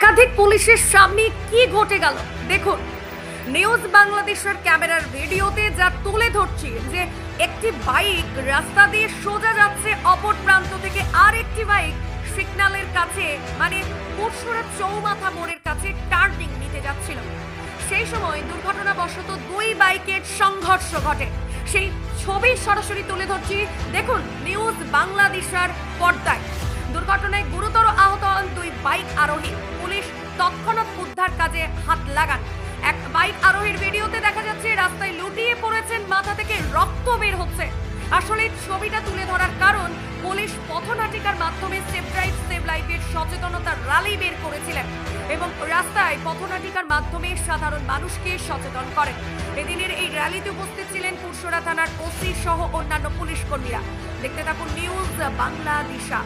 একাধিক পুলিশের সামনে কি ঘটে গেল? দেখুন, নিউজ বাংলাদেশের ক্যামেরার ভিডিওতে যা তুলে ধরছি যে একটি বাইক রাস্তা দিয়ে সোজা যাচ্ছে অপর প্রান্ত থেকে আর একটি বাইক সিগন্যালের কাছে মানে পরশুরা চৌমাথা মোড়ের কাছে টার্নিং নিতে যাচ্ছিল। সেই সময় দুর্ঘটনাবশত দুই বাইকের সংঘর্ষ ঘটে। সেই ছবি সরাসরি তুলে ধরছি। দেখুন, নিউজ বাংলাদেশের পর্দায়। দুর্ঘটনায় গুরুতর কাজে হাত লাগান। এক বাইক আরোহীর ভিডিওতে দেখা যাচ্ছে রাস্তায় লুটিয়ে পড়েছেন, মাথা থেকে রক্ত বের হচ্ছে। আসলে ছবিটা তুলে ধরার কারণ পুলিশ পথনাটিকার মাধ্যমে সেভ ড্রাইভ সেভ লাইফের সচেতনতা র্যালি বের করেছিলেন এবং রাস্তায় পথনাটিকার মাধ্যমে সাধারণ মানুষকে সচেতন করেন। এদিনের এই র্যালিতে উপস্থিত ছিলেন পুরসরা থানার ওসি সহ অন্যান্য পুলিশ কর্মীরা। দেখতে থাকুন নিউজ বাংলা দিশা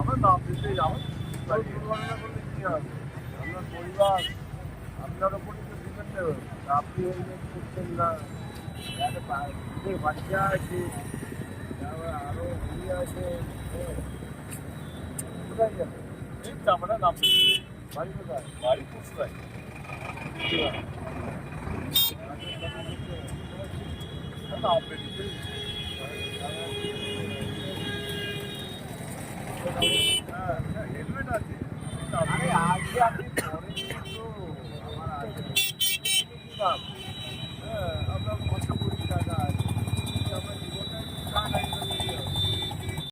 আমার নাম দিতেই যাবেন দুর্ঘটনা করলে কি হবে আপনার পরিবার আপনার ওপরই তো ডিপেন্ড হেলমেট করছেন না একটা বাচ্চা আছে তারপর আরও ইয়ে আছে হ্যাঁ। কোথায় যাবে আমরা নাম বাড়ি কোথায় বাড়ি কোথায় হেলমেট আছে আজকে আপনি পরে কিন্তু আমার আছে